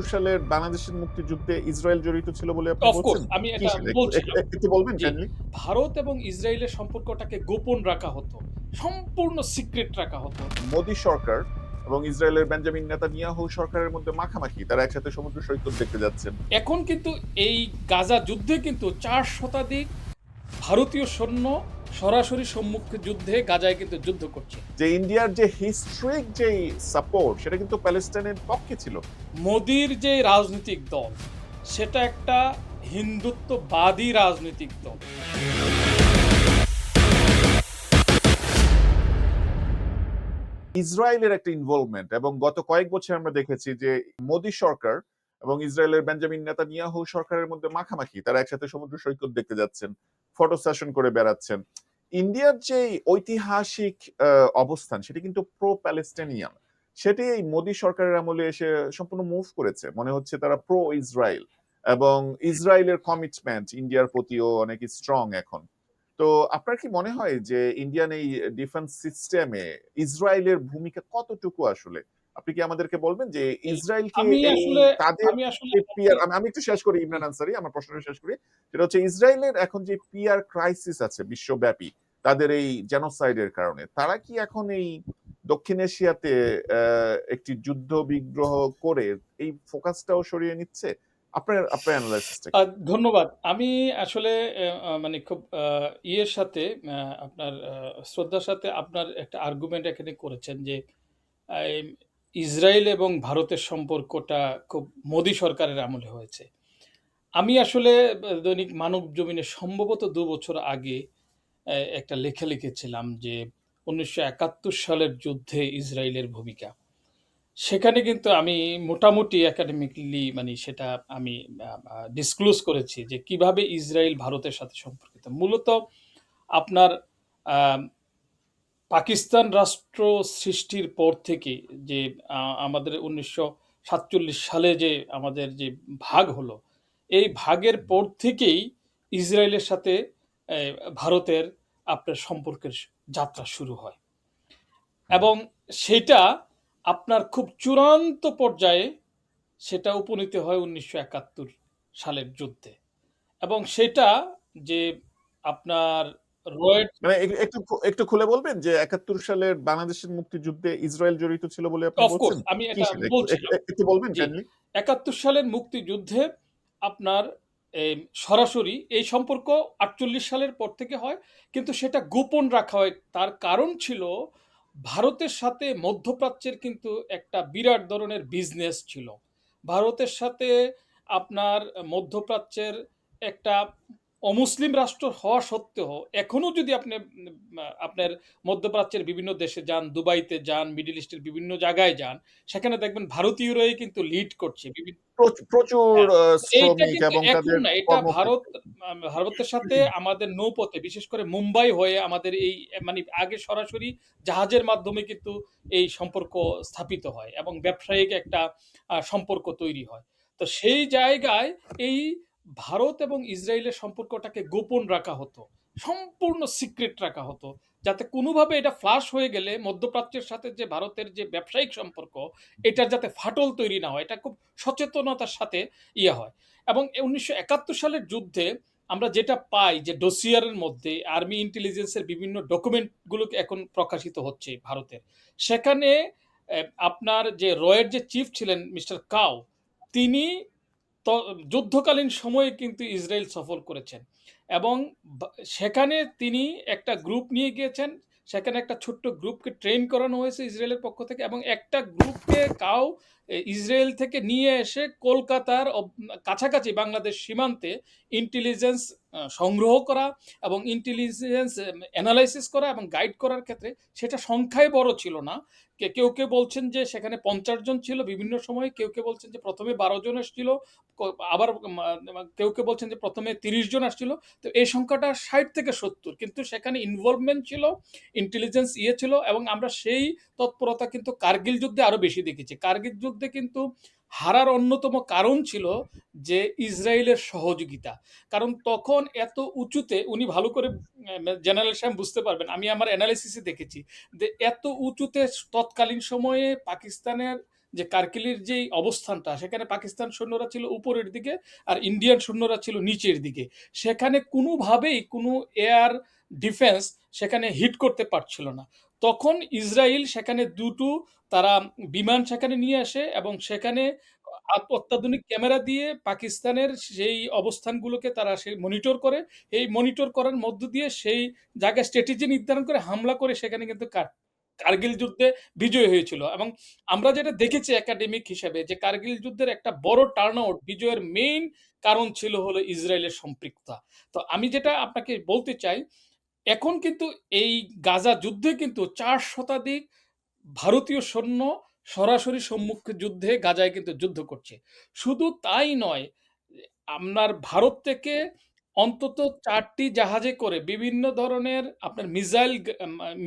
একাত্তর সালের বাংলাদেশের মুক্তিযুদ্ধে ইসরায়েল জড়িত ছিল বলে আপনি বলছেন? আমি এটা একটু বলছিলাম একটু- একটু বলবেন কাইন্ডলি ভারত এবং ইসরায়েলের সম্পর্কটাকে গোপন রাখা হতো সম্পূর্ণ সিক্রেট রাখা হতো। মোদী সরকার এবং ইসরায়েলের বেঞ্জামিন নেতানিয়াহু সরকারের মধ্যে মাখামাখি তারা একসাথে সমুদ্র সৈকত দেখতে যাচ্ছেন। এখন কিন্তু এই গাজা যুদ্ধে কিন্তু চার শতাধিক ভারতীয় সৈন্য সরাসরি সম্মুখে যুদ্ধে গাজায় কিন্তু যুদ্ধ করছে। যে ইন্ডিয়ার যে হিস্ট্রিক যে সাপোর্ট সেটা কিন্তু প্যালেস্টাইনের পক্ষে ছিল। মোদির যে রাজনৈতিক দল সেটা একটা হিন্দুত্ববাদী রাজনৈতিক দল। ইসরায়েলের একটা ইনভলভমেন্ট এবং গত কয়েক বছর আমরা দেখেছি যে মোদী সরকার এবং ইসরায়েলের বেঞ্জামিন নেতা নেতানিয়াহু সরকারের মধ্যে মাখামাখি তারা একসাথে সমুদ্র সৈকত দেখতে যাচ্ছেন। ফটো সেশন করে বেড়াচ্ছেন। ইন্ডিয়ার যে ঐতিহাসিক অবস্থান, সেটি কিন্তু প্রো প্যালেস্টাইনিয়ান সেটি এই মোদী সরকারের আমলে এসে সম্পূর্ণ মুভ করেছে। মনে হচ্ছে তারা প্রো ইসরায়েল এবং ইসরায়েলের কমিটমেন্ট ইন্ডিয়ার প্রতিও অনেক স্ট্রং এখন। তো আপনার কি মনে হয় যে ইন্ডিয়ান এই ডিফেন্স সিস্টেমে ইসরায়েলের ভূমিকা কতটুকু আসলে? আপনি কি আমাদেরকে বলবেন যে ইসরায়েলকে আমি তাদের পিয়ার একটু শেষ করি ইমরান আনসারি আমার প্রশ্নটা শেষ করি। সেটা হচ্ছে ইসরায়েলের এখন যে পিয়ার ক্রাইসিস আছে বিশ্বব্যাপী তাদের এই জেনোসাইডের কারণে তারা কি এখন এই দক্ষিণ এশিয়াতে একটি যুদ্ধ বিগ্রহ করে এই ফোকাসটাও সরিয়ে নিচ্ছে? আপনার আপনার অ্যানালাইসিসটা ধন্যবাদ। আমি আসলে মানে খুব ইয়ের সাথে আপনার শ্রদ্ধার সাথে আপনার একটা আর্গুমেন্ট এখানে করেছেন যে ইসরায়েল এবং ভারতের সম্পর্কটা খুব মোদী সরকারের আমলে হয়েছে। আমি আসলে, দৈনিক মানব জমিনে সম্ভবত দু বছর আগে একটা লেখা লিখেছিলাম যে, উনিশশো একাত্তর সালের যুদ্ধে ইসরায়েলের ভূমিকা। সেখানে কিন্তু আমি মোটামুটি একাডেমিকলি মানে সেটা আমি ডিসক্লোজ করেছি যে কীভাবে ইসরায়েল ভারতের সাথে সম্পর্কিত। মূলত আপনার পাকিস্তান রাষ্ট্র সৃষ্টির পর থেকে যে আমাদের উনিশশো সাতচল্লিশ সালে যে আমাদের যে ভাগ হলো, এই ভাগের পর থেকেই ইসরায়েলের সাথে ভারতের আপনার সম্পর্কের যাত্রা শুরু হয়। এবং সেটা আপনার খুব চূড়ান্ত পর্যায়ে সেটা উপনীত হয় উনিশশো একাত্তর সালের যুদ্ধে। এবং সেটা যে আপনার মানে একটু একটু খুলে বলবেন যে একাত্তর সালের বাংলাদেশের মুক্তিযুদ্ধে ইসরায়েল জড়িত ছিল বলে আপনি বলছেন? আমি এটা একটু বলবেন একাত্তর সালের মুক্তিযুদ্ধে আপনার সরাসরি এই সম্পর্ক আটচল্লিশ সালের পর থেকে হয় কিন্তু সেটা গোপন রাখা হয়। তার কারণ ছিল ভারতের সাথে মধ্যপ্রাচ্যের কিন্তু একটা বিরাট ধরনের বিজনেস ছিল। ভারতের সাথে আপনার মধ্যপ্রাচ্যের একটা অমুসলিম রাষ্ট্র হওয়া সত্ত্বেও এখনও যদি আপনি আপনার মধ্যপ্রাচ্যের বিভিন্ন দেশে যান দুবাইতে যান মিডিল ইস্টের বিভিন্ন জায়গায় যান সেখানে দেখবেন ভারতীয়রাই কিন্তু লিড করছে প্রচুর হ্যাঁ, এটা ভারত ভারতের সাথে আমাদের নৌপথে বিশেষ করে মুম্বাই হয়ে আমাদের এই মানে আগে সরাসরি জাহাজের মাধ্যমে কিন্তু এই সম্পর্ক স্থাপিত হয় এবং ব্যবসায়িক একটা সম্পর্ক তৈরি হয়। তো সেই জায়গায় এই ভারত এবং ইসরায়েলের সম্পর্কটাকে গোপন রাখা হতো, সম্পূর্ণ সিক্রেট রাখা হতো, যাতে কোনোভাবে এটা ফ্লাশ হয়ে গেলে মধ্যপ্রাচ্যের সাথে যে ভারতের যে ব্যবসায়িক সম্পর্ক, এটার যাতে ফাটল তৈরি না হয়, এটা খুব সচেতনতার সাথে ইয়ে হয়। এবং উনিশশো একাত্তর সালের যুদ্ধে আমরা যেটা পাই যে ডোসিয়ারের মধ্যে আর্মি ইন্টেলিজেন্সের বিভিন্ন ডকুমেন্টগুলোকে এখন প্রকাশিত হচ্ছে ভারতের। সেখানে আপনার যে রয়ের যে চিফ ছিলেন মিস্টার কাউ তিনি যুদ্ধকালীন সময়ে কিন্তু ইসরায়েল সফর করেছেন। এবং সেখানে তিনি একটা গ্রুপ নিয়ে গিয়েছেন, সেখানে একটা ছোট্ট গ্রুপকে ট্রেন করানো হয়েছে ইসরায়েলের পক্ষ থেকে এবং একটা গ্রুপকে কাউ ইসরায়েল থেকে নিয়ে এসে কলকাতার কাছাকাছি বাংলাদেশ সীমান্তে ইন্টেলিজেন্স সংগ্রহ করা এবং ইন্টেলিজেন্স অ্যানালাইসিস করা এবং গাইড করার ক্ষেত্রে সেটা সংখ্যায় বড় ছিল না। কেউ কেউ বলছেন যে সেখানে পঞ্চাশ জন ছিল বিভিন্ন সময়, কেউ কেউ বলছেন যে প্রথমে বারো জন এসেছিল আবার কেউ কেউ বলছেন যে প্রথমে তিরিশ জন আসছিল। তো এই সংখ্যাটা ষাট থেকে সত্তর, কিন্তু সেখানে ইনভলভমেন্ট ছিল ইন্টেলিজেন্স ইয়ে ছিল এবং আমরা সেই তৎপরতা কিন্তু কার্গিল যুদ্ধে আরও বেশি দেখেছি। কার্গিল যুদ্ধে কিন্তু হারার অন্যতম কারণ ছিল যে ইসরায়েলের সহযোগিতা। কারণ তখন এত উঁচুতে উনি ভালো করে জেনারেল সাহেব বুঝতে পারবেন, আমি আমার অ্যানালিসিসে দেখেছি যে এত উঁচুতে তৎকালীন সময়ে পাকিস্তানের যে কারগিলের যেই অবস্থানটা, সেখানে পাকিস্তান সৈন্যরা ছিল উপরের দিকে আর ইন্ডিয়ান সৈন্যরা ছিল নিচের দিকে। সেখানে কোনোভাবেই কোনো এয়ার ডিফেন্স সেখানে হিট করতে পারছিল না। তখন ইসরায়েল সেখানে দুটো তারা বিমান সেখানে নিয়ে আসে এবং সেখানে অত্যাধুনিক ক্যামেরা দিয়ে পাকিস্তানের সেই অবস্থানগুলোকে তারা সেই মনিটর করে। এই মনিটর করার মধ্য দিয়ে সেই জায়গায় স্ট্র্যাটেজি নির্ধারণ করে হামলা করে সেখানে কিন্তু কার্গিল যুদ্ধে বিজয় হয়েছিল। এবং আমরা যেটা দেখেছি একাডেমিক হিসাবে যে কার্গিল যুদ্ধের একটা বড় টার্ন আউট বিজয়ের মেইন কারণ ছিল হলো ইসরায়েলের সম্পৃক্ততা। তো আমি যেটা আপনাকে বলতে চাই এখন কিন্তু এই গাজা যুদ্ধে কিন্তু চার শতাধিক ভারতীয় সৈন্য সরাসরি সম্মুখে যুদ্ধে গাজায় কিন্তু যুদ্ধ করছে। শুধু তাই নয় আপনার ভারত থেকে অন্তত চারটি জাহাজে করে বিভিন্ন ধরনের আপনার মিসাইল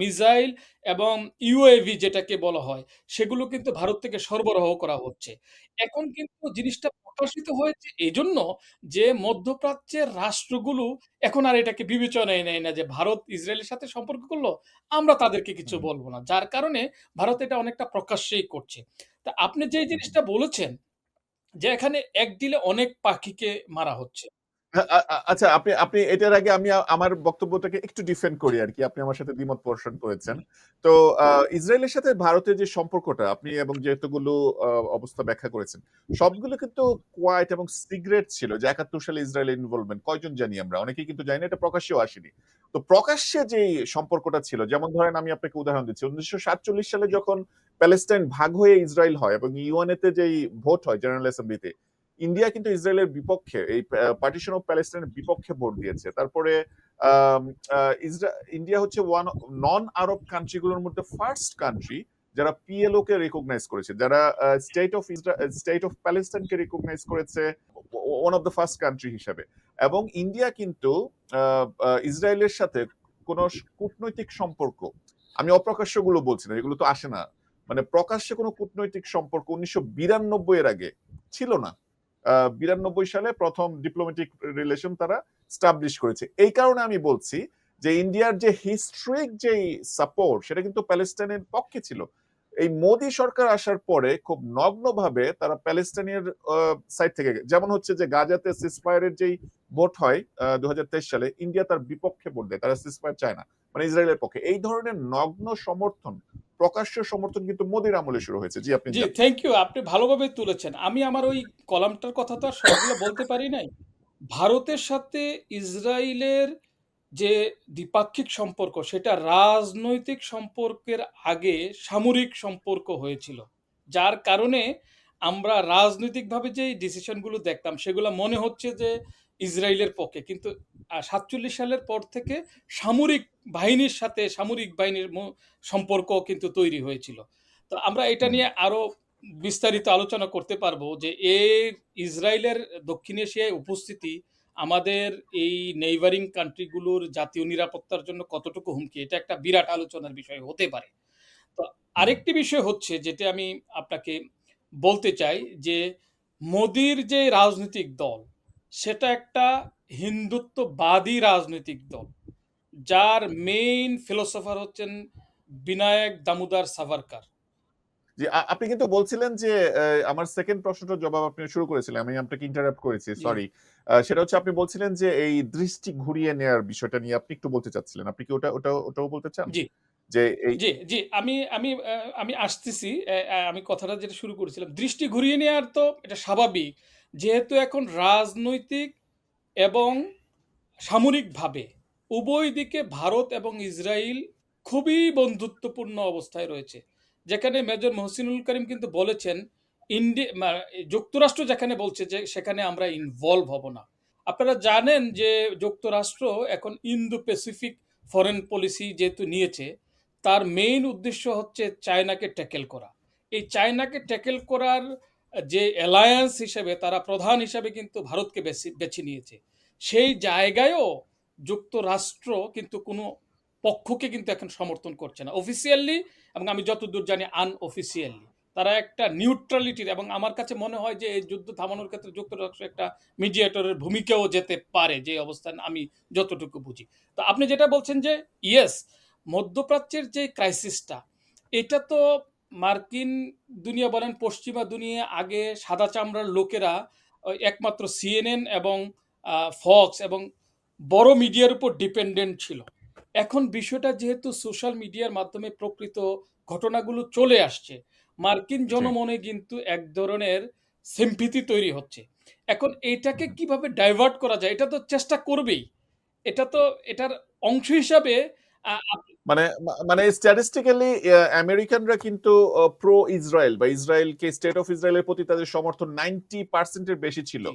মিসাইল এবং ইউএভি যেটাকে বলা হয় সেগুলো কিন্তু ভারত থেকে সরবরাহ করা হচ্ছে। এখন কিন্তু জিনিসটা প্রকাশিত হয়েছে এই জন্য যে মধ্যপ্রাচ্যের রাষ্ট্রগুলো এখন আর এটাকে বিবেচনায় নেয় না যে ভারত ইসরায়েলের সাথে সম্পর্ক করল আমরা তাদেরকে কিছু বলব না। যার কারণে ভারত এটা অনেকটা প্রকাশ্যেই করছে। তা আপনি যে জিনিসটা বলেছেন যে এখানে এক ডিলে অনেক পাখিকে মারা হচ্ছে। আচ্ছা আপনি আপনি এটার আগে আমি আমার বক্তব্যটাকে একটু ডিফেন্ড করি আর কি। আপনি আমার সাথে দ্বিমত পোষণ করেছেন। তো ইসরায়েলের সাথে ভারতের যে সম্পর্কটা, আপনি এবং যেহেতুগুলো অবস্থা ব্যাখ্যা করেছেন, সবগুলো কিন্তু কোয়াইট এবং সিগারেট ছিল যে একাত্তর সালে ইসরায়েলের ইনভলভমেন্ট কয়জন জানি আমরা, অনেকেই কিন্তু জানি এটা প্রকাশ্যেও আসেনি। তো প্রকাশ্যে যে সম্পর্কটা ছিল, যেমন ধরেন আমি আপনাকে উদাহরণ দিচ্ছি, উনিশশো সাতচল্লিশ সালে যখন প্যালেস্টাইন ভাগ হয়ে ইসরায়েল হয় এবং ইউএনএ তে যেই ভোট হয় জেনারেল অ্যাসেম্বলিতে ইন্ডিয়া কিন্তু ইসরায়েলের বিপক্ষে, এই পার্টিশন অফ প্যালেস্টাইনের বিপক্ষে ভোট দিয়েছে। তারপরে ইন্ডিয়া হচ্ছে ওয়ান নন আরব কান্ট্রিগুলোর মধ্যে ফার্স্ট কান্ট্রি যারা পিএলও কে রেকগনাইজ করেছে, যারা স্টেট অফ স্টেট অফ প্যালেস্টাইনকে রেকগনাইজ করেছে one of the first country হিসাবে। এবং ইন্ডিয়া কিন্তু ইসরায়েলের সাথে কোন কূটনৈতিক সম্পর্ক, আমি অপ্রকাশ্যগুলো বলছি না, এগুলো তো আসে না। মানে প্রকাশ্যে কোনো কূটনৈতিক সম্পর্ক উনিশশো বিরানব্বই এর আগে ছিল না। বিরানব্বই সালে প্রথম ডিপ্লোম্যাটিক রিলেশন তারা স্টাবলিশ করেছে। এই কারণে আমি বলছি যে ইন্ডিয়ার যে হিস্ট্রিক যে সাপোর্ট সেটা কিন্তু প্যালেস্টাইনের পক্ষে ছিল। এই মোদী সরকার আসার পরে খুব নগ্নভাবে তারা প্যালেস্টাইনের সাইড থেকে যেমন হচ্ছে যে গাজাতে সিসফায়ারের যেই ভোট হয় দু হাজার তেইশ সালে, ইন্ডিয়া তার বিপক্ষে দেয়, তারা সিসফায়ার চায় না মানে ইসরায়েলের পক্ষে। এই ধরনের নগ্ন সমর্থন প্রকাশ্য সমর্থন কিন্তু মোদির আমলে শুরু হয়েছে। জি আপনি জি থ্যাংক ইউ আপনি ভালোভাবে তুলেছেন। আমি আমার ওই কলামটার কথা তো আর সবগুলো বলতে পারি নাই। ভারতের সাথে ইসরায়েলের যে দ্বিপাক্ষিক সম্পর্ক সেটা রাজনৈতিক সম্পর্কের আগে সামরিক সম্পর্ক হয়েছিল। যার কারণে আমরা রাজনৈতিকভাবে যে ডিসিশনগুলো দেখতাম সেগুলো মনে হচ্ছে যে ইসরায়েলের পক্ষে। কিন্তু সাতচল্লিশ সালের পর থেকে সামরিক বাহিনীর সাথে সামরিক বাহিনীর সম্পর্ক কিন্তু তৈরি হয়েছিল। তো আমরা এটা নিয়ে আরও বিস্তারিত আলোচনা করতে পারব যে এর ইসরায়েলের দক্ষিণ এশিয়ায় উপস্থিতি আমাদের এই নেইবারিং কান্ট্রিগুলোর জাতীয় নিরাপত্তার জন্য কতটুকু হুমকি, এটা একটা বিরাট আলোচনার বিষয় হতে পারে। তো আরেকটি বিষয় হচ্ছে যেটা আমি আপনাকে বলতে চাই যে, মোদির যে রাজনৈতিক দল সেটা একটা হিন্দুত্ববাদী রাজনৈতিক দল যার মেইন ফিলোসফার হচ্ছেন বিনায়ক দামোদর সাভারকার। জি আপনি কিন্তু বলছিলেন যে আমার সেকেন্ড প্রশ্নটার জবাব আপনি শুরু করেছিলেন আমি আপনাকে ইন্টারাপ্ট করেছি সরি সেটা হচ্ছে আপনি বলছিলেন যে এই দৃষ্টি ঘুরিয়ে নেয়ার বিষয়টা নিয়ে আপনি একটু বলতে চাচ্ছিলেন। আপনি কি ওটা ওটা ওটাও বলতে চান? জি। যে এই জি জি আমি আমি আমি আসতেছি আমি কথাটা যেটা শুরু করেছিলাম দৃষ্টি ঘুরিয়ে নেওয়ার তো এটা স্বাভাবিক যেহেতু এখন রাজনৈতিক এবং সামরিকভাবে উভয় দিকে ভারত এবং ইসরায়েল খুবই বন্ধুত্বপূর্ণ অবস্থায় রয়েছে। যেখানে মেজর মহসিনুল করিম কিন্তু বলেছেন, ইন্ডি মা- যুক্তরাষ্ট্র যেখানে বলছে যে, সেখানে আমরা ইনভলভ হব না। আপনারা জানেন যে, যুক্তরাষ্ট্র এখন ইন্দো প্যাসিফিক ফরেন পলিসি যেহেতু নিয়েছে, তার মেইন উদ্দেশ্য হচ্ছে চায়নাকে ট্যাকেল করা। এই চায়নাকে ট্যাকেল করার যে অ্যালায়েন্স হিসেবে তারা প্রধান হিসেবে কিন্তু ভারতকে বেছে বেছে নিয়েছে। সেই জায়গায়ও যুক্তরাষ্ট্র কিন্তু কোনো পক্ষকে কিন্তু এখন সমর্থন করছে না। অফিসিয়ালি এবং আমি যতদূর জানি আনঅফিসিয়ালি তারা একটা নিউট্রালিটির এবং আমার কাছে মনে হয় যে এই যুদ্ধ থামানোর ক্ষেত্রে যুক্তরাষ্ট্র একটা মিডিয়েটরের ভূমিকাও যেতে পারে, যে অবস্থান আমি যতটুকু বুঝি। তো আপনি যেটা বলছেন যে ইয়েস মধ্যপ্রাচ্যের যে ক্রাইসিসটা এটা তো মার্কিন দুনিয়া বলেন, পশ্চিমা দুনিয়া আগে সাদা চামড়ার লোকেরা একমাত্র সিএনএন এবং ফক্স এবং বড় মিডিয়ার উপর ডিপেন্ডেন্ট ছিল। এখন বিষয়টা যেহেতু সোশ্যাল মিডিয়ার মাধ্যমে প্রকৃত ঘটনাগুলো চলে আসছে, মার্কিন জনমনে কিন্তু এক ধরনের সিম্প্যাথি তৈরি হচ্ছে। এখন এটাকে কীভাবে ডাইভার্ট করা যায়? এটা তো চেষ্টা করবেই। এটা তো এটার অংশ হিসাবে মানে মানে স্ট্যাটিস্টিক্যালি আমেরিকানরা কিন্তু অ প্রো ইসরায়েল বা ইসরায়েলকে স্টেট অফ ইসরায়েলের প্রতি তাদের সমর্থন নাইনটি পার্সেন্টের বেশি ছিল।